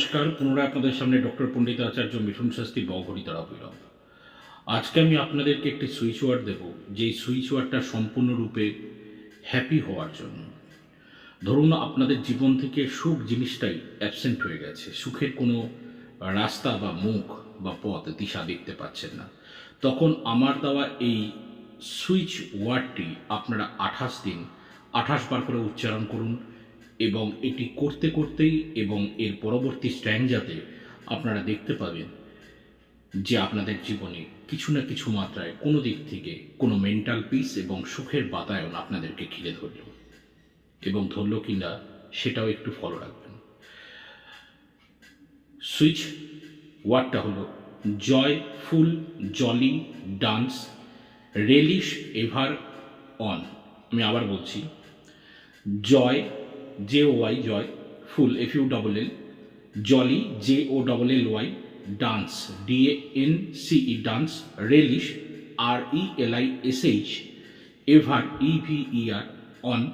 নমস্কার, পুনরায় আপনাদের সামনে ডক্টর পণ্ডিত আচার্য মিঠুন শাস্তি বঘরিতারা অবিলম্ব আজকে আমি আপনাদেরকে একটি সুইচ ওয়ার্ড দেবো, যেই সুইচ ওয়ার্ডটা সম্পূর্ণরূপে হ্যাপি হওয়ার জন্য। ধরুন আপনাদের জীবন থেকে সুখ জিনিসটাই অ্যাবসেন্ট হয়ে গেছে, সুখের কোনো রাস্তা বা মুখ বা পথ দিশা দেখতে পাচ্ছেন না। তখন আমার দেওয়া এই সুইচ ওয়ার্ডটি আপনারা আঠাশ দিন, আঠাশ বার করে উচ্চারণ করুন এবং এটি করতে করতেই এবং এর পরবর্তী স্ট্যান্ডাতে আপনারা দেখতে পাবেন যে আপনাদের জীবনে কিছু না কিছু মাত্রায় কোনো দিক থেকে কোনো মেন্টাল পিস এবং সুখের বাতায়ন আপনাদেরকে ঘিরে ধরল এবং ধরল কিনা সেটাও একটু ফলো রাখবেন। সুইচ ওয়ার্ডটা হলো joy full jolly dance relish ever on আমি আবার বলছি joy J Y joy full F U double L jolly J O double L Y dance D A N C E dance relish R E L I S H ever E V E R on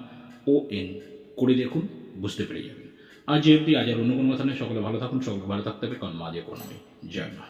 O N করে দেখুন, বুঝতে পেরে যাবেন। আজ যে অবধি, আজ আর অন্য কোনো কথা নেই সকলে ভালো থাকুন সকলে ভালো থাকতে হবে কারণ মাঝে কোনো জয় মা